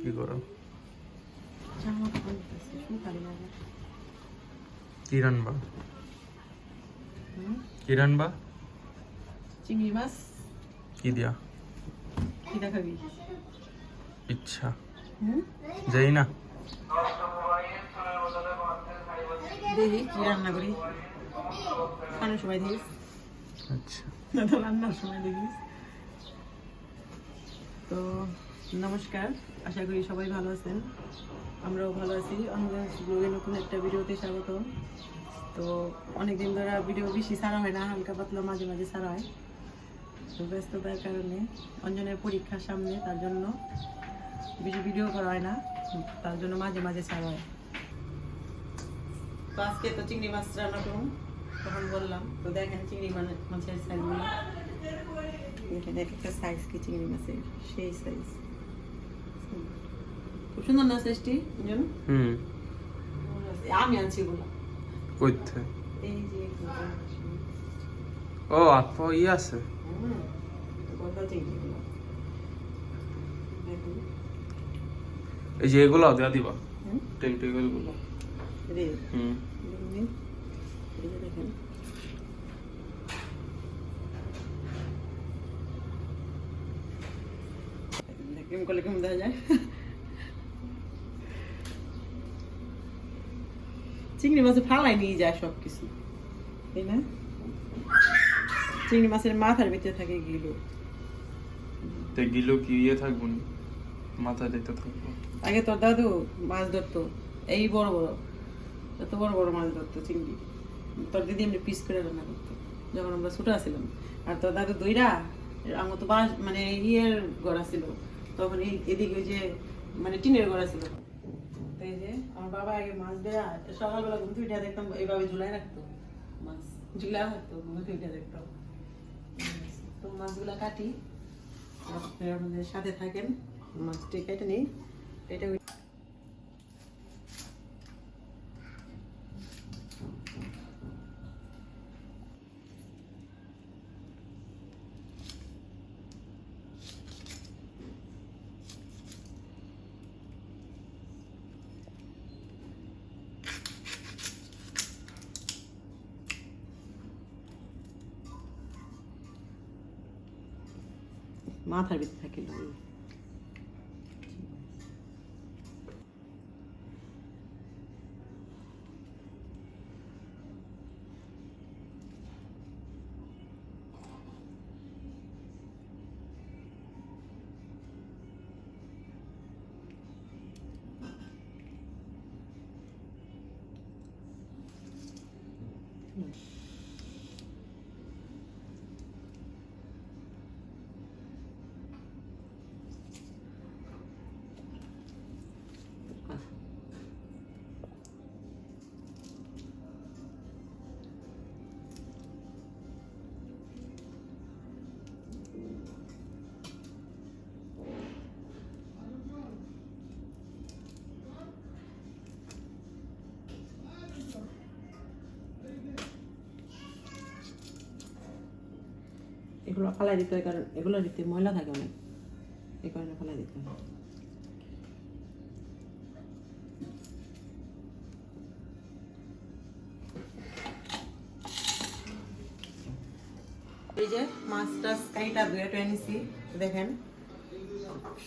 কি করো কি রানবা কি রানবা চিংড়ি মাছ। কি দিয়া? কি দেখাবি ইচ্ছা? যাই না। দেখি কি রান্না করি। খানোর সময় দেখিস আচ্ছা। রান্নার সময় দেখিস। তো নমস্কার, আশা করি সবাই ভালো আছেন। আমরাও ভালো আছি। আমাদের ব্লগে নতুন একটা ভিডিওতে স্বাগত। তো অনেকদিন ধরে ভিডিও বেশি ছাড়া হয় না, হালকা পাতলা মাঝে মাঝে ছাড়া হয়। তো ব্যস্ততার কারণে অঞ্জনের পরীক্ষার সামনে, তার জন্য বেশি ভিডিও করা হয় না, তার জন্য মাঝে মাঝে ছাড়া হয়। তো আজকে তো চিংড়ি মাছ রান্না করুন, তখন বললাম, তো দেখেন চিংড়ি মাছের সাইজগুলো এখানে এক একটা সাইজ কি চিংড়ি মাছের, সেই সাইজ সুন্দর না সাইজটি জানো হুম। আমি আনছি এগুলো। কইতে। এই যে ও আপা ই আছে। এই যে এগুলো দেয়া দিবা। হুম। টেন্টিকলগুলো। হুম। দেখুন। কেমন করলে কেমন দেখা যায়। চিংড়ি মাছে ফালাই নিয়ে যায় সব কিছু তাই না? চিংড়ি মাছের মাথার ভিতরে থাকে গিলো। তে গিলো কি ইয়ে থাকব মাথা দিতে থাকব। আগে তোর দাদু মাছ ধরতো এই বড় বড় এত বড় বড় মাছ ধরতো চিংড়ি। তোর দিদি এমনি পিস করে রান্না করতো যখন আমরা ছোট ছিলাম। আর তোর দাদু দইরা আমার তো বাস মানে ইয়ের গড়া ছিল তখন এই এদিকে ওই যে মানে টিনের গড়া ছিল। আমার বাবা আগে মাছ ঘুম দেখতাম এইভাবে রাখতো। মাছ দেখতাম তো মাছগুলা কাটি সাথে থাকেন মাছটি কেটে নিই এটা মাথার ভিতরে থাকে এগুলো ফালাই দিতে হয়, কারণ এগুলো দিতে ময়লা থাকে অনেক। এই কারণে ফালাই দিতে হয়।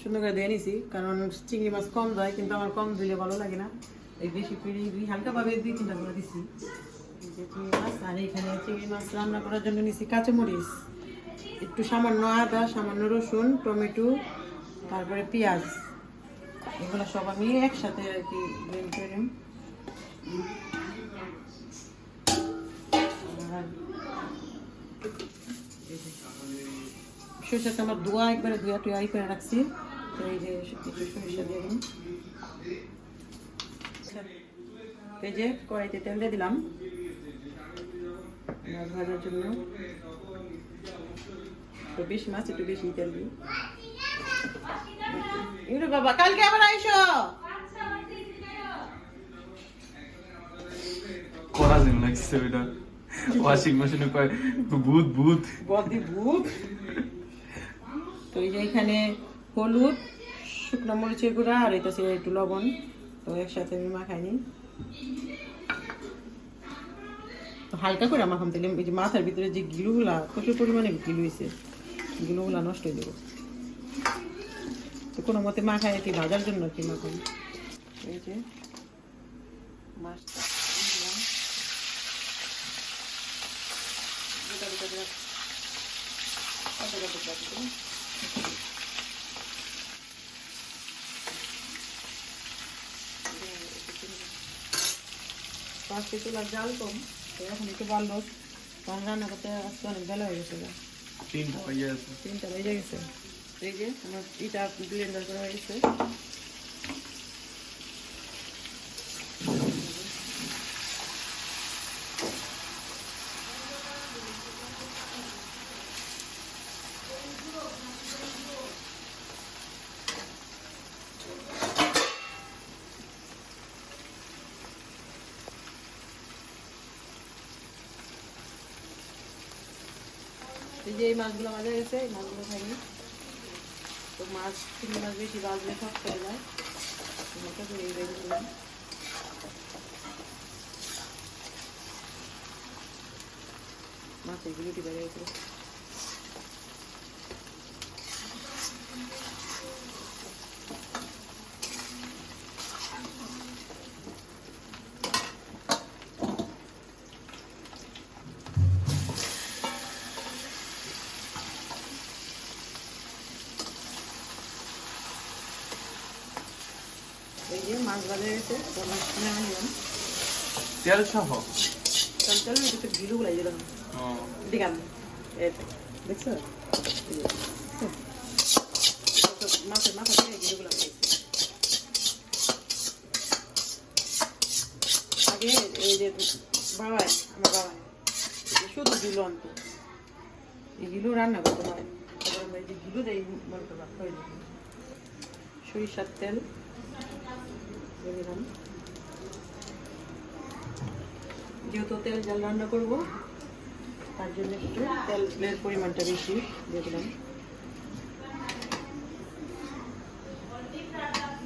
সুন্দর করে ধুয়ে কারণ চিংড়ি মাছ কম দেয় কিন্তু আমার কম দিলে ভালো লাগে না। এই বেশি করে দুই হালকাভাবে করে দিছি। চিংড়ি মাছ, আর এখানে চিংড়ি মাছ রান্না করার জন্য নিছি কাঁচামরিচ। একটু সামান্য আদা, সামান্য রসুন, টমেটো, তারপরে পেঁয়াজ। এগুলো সব আমি একসাথে আর কি ব্লেন্ড করে সরিষাটা আমার ধোয়া একবারে ধোয়া টুয়া করে রাখছি। এই যে একটু সরিষা দিয়ে দিন এই যে কড়াইতে তেল দিয়ে দিলাম। ভাজার জন্য। তো বেশি মাছ একটু বেশি তেল দিই। ইউরে বাবা কালকে আবার আইসো। করা লাগছে ওইটা ওয়াশিং মেশিনে কয় ভূত ভূত। বদি ভূত। তো এই যে এখানে হলুদ শুকনো মরিচের গুঁড়া আর এটা একটু লবণ। তো একসাথে আমি মাখাইনি তো হালকা করে মাখাম তাহলে মাথার ভিতরে যে গিলুগুলা প্রচুর পরিমাণে গিলু হয়েছে গিলুগুলা নষ্ট হয়ে দেবো তো কোনো মতে মাখায় কি ভাজার জন্য কি মাখাই এই যে মাছটা। পাঁচটি চুলার জাল কম এখন একটু বাড়লো রান্না করতে আজকে অনেক বেলা হয়ে গেছে। তিনটা হয়ে আছে তিনটা বেজে গেছে এই যে আমার ইটা ব্লেন্ডার করা হয়ে গেছে মাছগুলো ভাজা গেছে এই মাছগুলো খাইনি তো মাছ চিংড়ি মাছ বেশি বাজলে সব করে যায় এটা করে এই রেখে দিলাম মাছের গুলিটি বেড়ে গেছে এই যে মাছ গেছে তো মাছ কিনে আনলাম তেল সহ কারণ একটু গিলু গুলাই দিলাম তো, দেখছ? মাছের মাথা থেকে গিলুগুলো দিয়েছি আগে এই যে বাবাই আমার বাবাই শুধু গিলু আনতো। এই রান্না করতে হয় এই যে হয়ে যাবে। সরিষার তেল। দিলাম যেহেতু তেল জাল রান্না করব, তার জন্য একটু তেলের পরিমাণটা বেশি দিয়ে দিলাম।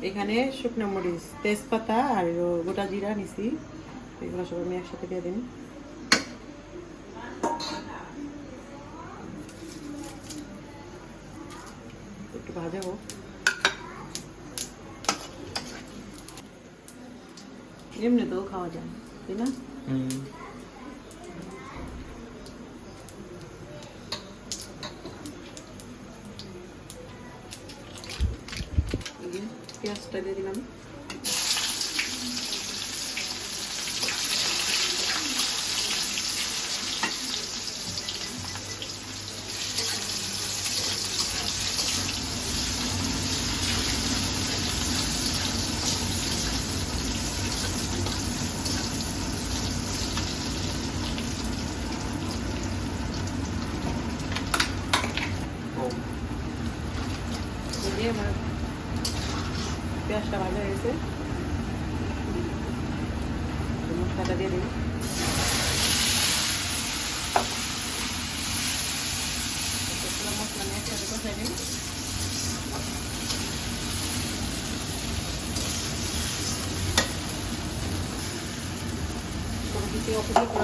এখানে শুকনো মরিচ, তেজপাতা আর গোটা জিরা নিছি এগুলো সব আমি একসাথে দিয়ে দিন। একটু ভাজা হোক এমনিতেও খাওয়া যায় তাই না? পেঁয়াজটা দিয়ে দিলাম ও এই যে আমার পেঁয়াজটা ভাজা হয়েছে তো মশলাটা দিয়ে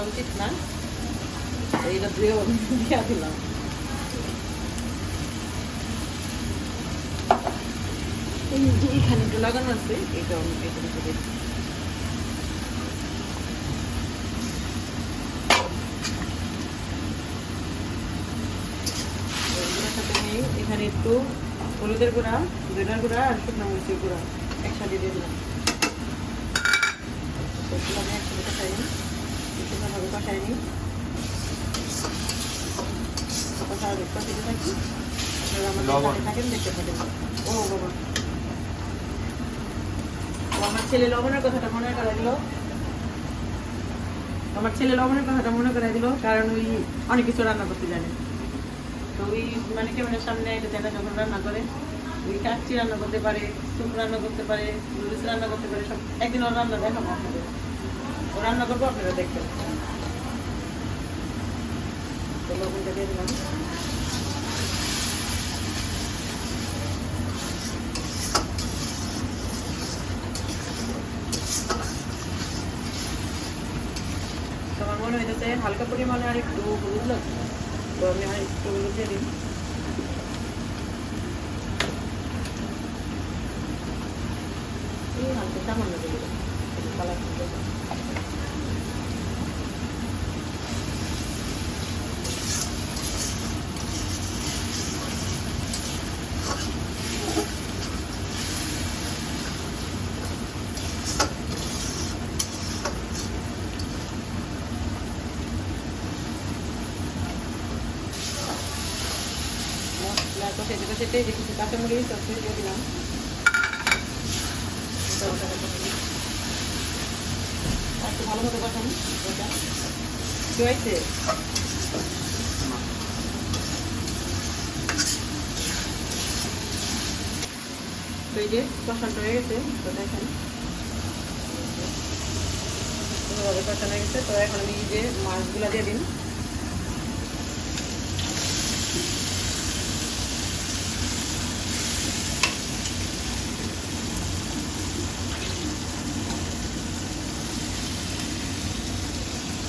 উচিত না এইটা ধুয়ে দিয়া দিলাম এখানে একটু লাগানো আছে এটা এটা দিতে দিই। এগুলোর সাথে আমি এখানে একটু হলুদের গুঁড়া ধনের গুঁড়া আর শুকনো মরিচের গুঁড়া একসাথে দিয়ে দিলাম। আমি একসাথে থাকি। আমাদের থাকেন দেখতে থাকেন ও বাবা। আমার ছেলে লবণের কথাটা মনে করা দিল। আমার ছেলে লবণের কথাটা মনে করা দিল কারণ ওই অনেক কিছু রান্না করতে জানে। তো ওই মানে ক্যামেরার সামনে এটা দেখা যখন রান্না করে, ওই কাঁচি রান্না করতে পারে সুপ রান্না করতে পারে, নুডলস রান্না করতে পারে, সব একদিন ওর রান্না দেখাবো আপনাদের। ও রান্না করব, আপনারা দেখতে তো আমার মনে হয় হালকা পরিমাণে আর একটু হলুদ লাগছে তো আমি আর একটু দিয়ে কালার মশলা যে কিছু কাঁচামরিচ সবজি দিয়ে দিলাম। এটা একটু ভালো মতো কষান ওটা কি তো এই যে হয়ে গেছে, তো দেখেন। ভালোভাবে কষানো হয়ে গেছে, তো এখন আমি যে মাছগুলো দিয়ে দিন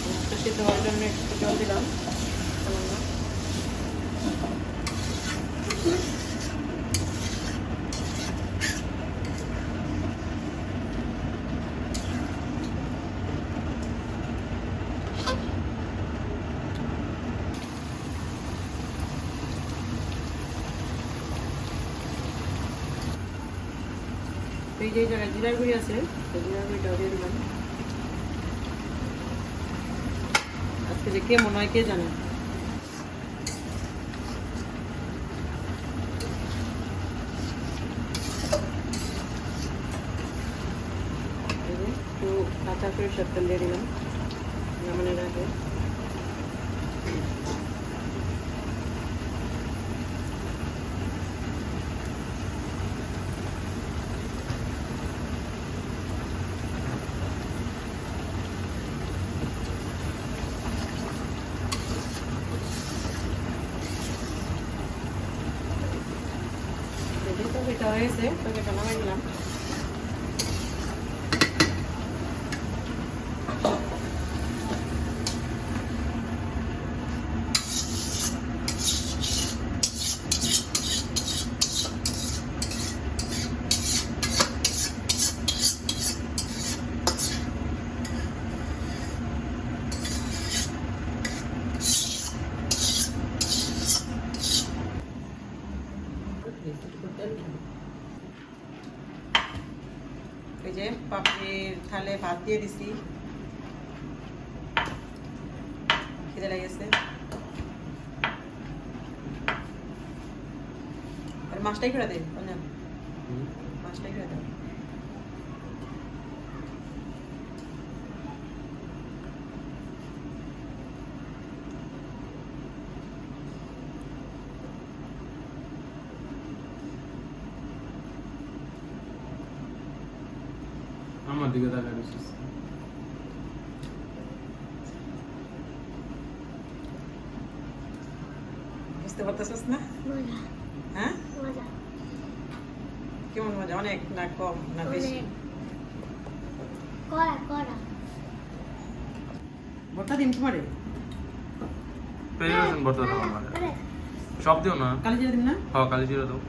মাছটা সিদ্ধ হওয়ার জন্য একটু জল দিলাম সামান্য। তো এই যে এই জায়গায় জিরার গুঁড়ি আছে তো জিরার গুঁড়িটাও দিয়ে দিলাম আজকে যে কে মনে হয় কে জানে? একটু কাঁচা করে তেল দিয়ে দিলাম। নামানোর আগে এই যে তরকারিটা হয়ে গেছে তরকারিটা নামাই দিলাম এই যে পাপড়ির থালে ভাত দিয়ে দিছি খিদে লেগেছে আর মাছটাই করে দিন পঞ্জাব মাছটাই করে দেন আমার দিকে তাকায় হ্যাঁ? কেমন মজা? অনেক না কম না বেশি? ভর্তা দিন তোমারে? পেয়ে গেছেন বর্তমানে আমার সব দিও না? কালি জিরে দিন না? হ্যাঁ কালি জিরা দাও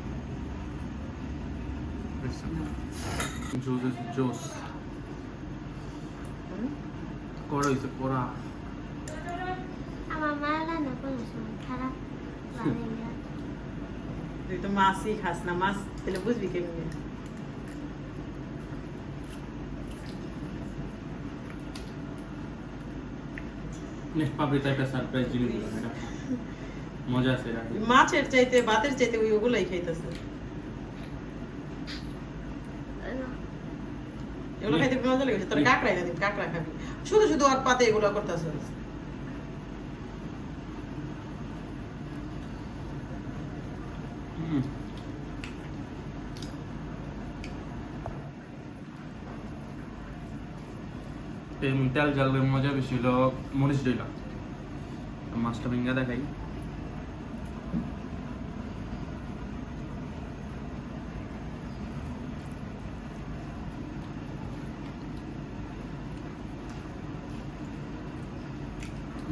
জোস জোস? কড়া কড়া আমার মা রান্না কোনো সময় খারাপ লাগে না তুই তো মাছই খাস না মাছ তাহলে বুঝবি কেমনি নেক্সট পাবলি একটা সারপ্রাইজ জিনিস মজা আছে মাছের চাইতে ভাতের চাইতে ওই ওগুলাই খাইতেছে এগুলো খাইতে মজা লেগেছে তোর কাঁকড়াই না কাঁকড়া খাবি শুধু শুধু আর পাতে এগুলো করতেছে তেল জ্বাললে মজা বেশি হলো মরিচ দিলাম মাছটা ভেঙে দেখাই।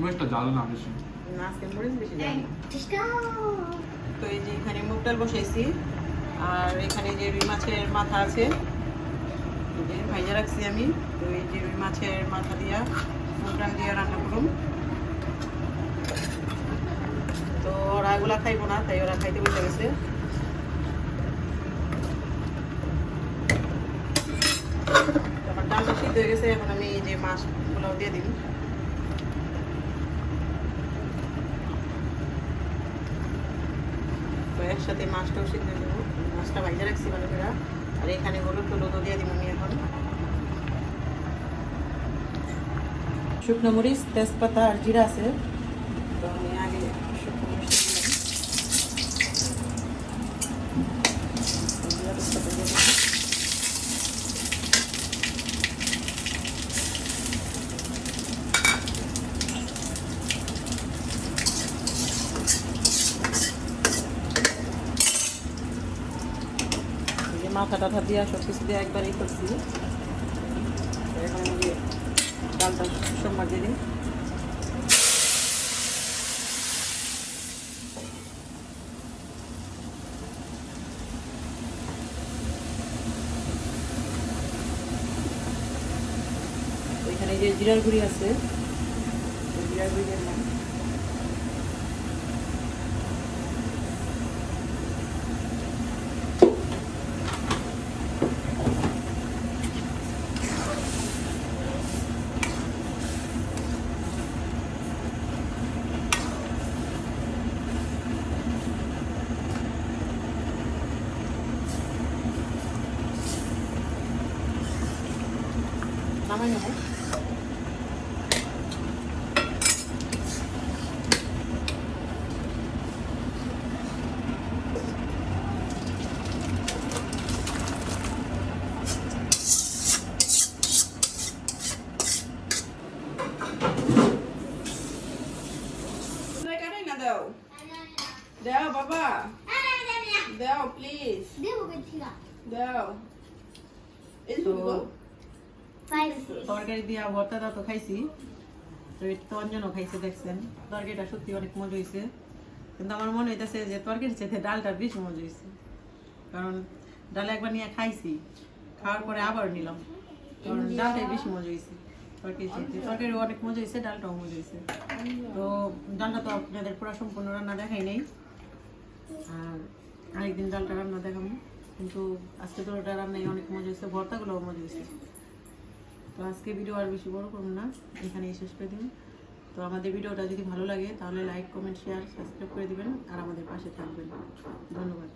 মরিচটা জাল না বেশি। তো এই যে এখানে মুগ ডাল বসাইছি আর এখানে যে রুই মাছের মাথা আছে ভাইজা রাখছি আমি। তো এই যে রুই মাছের মাথা দিয়া দিয়ে রান্না করুন তো ওরা এগুলা খাইবো না, তাই ওরা খাইতে বসে গেছে। সিদ্ধ হয়ে গেছে, এখন আমি যে দিয়ে তো একসাথে মাছটাও সিদ্ধ মাছটা ভাইজা রাখছি ভালো করে। আর এখানে শুকনো মরিচ তেজপাতা আর জিরা আছে তো আমি আগে শুকনো মরিচ দিলাম জিরা তেজপাতা দিয়ে দিলাম। যে দিয়ে সব কিছু দিয়ে একবার ই করছি। ডালটা দিয়ে দিই এখানে যে জিরার গুঁড়ি আছে জিরার গুঁড়ি দিয়ে দিলাম। নামাই নেব কাটাই না দাও দাও বাবা দাও প্লিজ দেবো কোথা দাও এই তো ফাইভ তরকারি দিয়া ভর্তাটা তো খাইছি। তো এটা তো অঞ্জনও খাইছে দেখছেন? তরকারিটা সত্যি অনেক মজা হয়েছে কিন্তু আমার মনে হইতেছে যে তরকারির চেয়ে ডালটা বেশি মজা হয়েছে কারণ ডাল একবার নিয়ে খাইছি খাওয়ার পরে আবার নিলাম। কারণ ডালটাই বেশি মজা হয়েছে তরকারি তরকারি অনেক মজা হয়েছে ডালটাও মজা হয়েছে তো ডালটা তো আপনাদের পুরো সম্পূর্ণ রান্না দেখাই নেই। আর আরেকদিন ডালটা রান্না দেখাবো। কিন্তু আজকে তো ওটা রান্নাই অনেক মজা হয়েছে ভর্তাগুলোও মজা হয়েছে তো আজকে ভিডিও আর বেশি বড় করুন না। এখানেই শেষ করে দিন। তো আমাদের ভিডিওটা যদি ভালো লাগে, তাহলে লাইক কমেন্ট শেয়ার সাবস্ক্রাইব করে দিবেন আর আমাদের পাশে থাকবেন। ধন্যবাদ।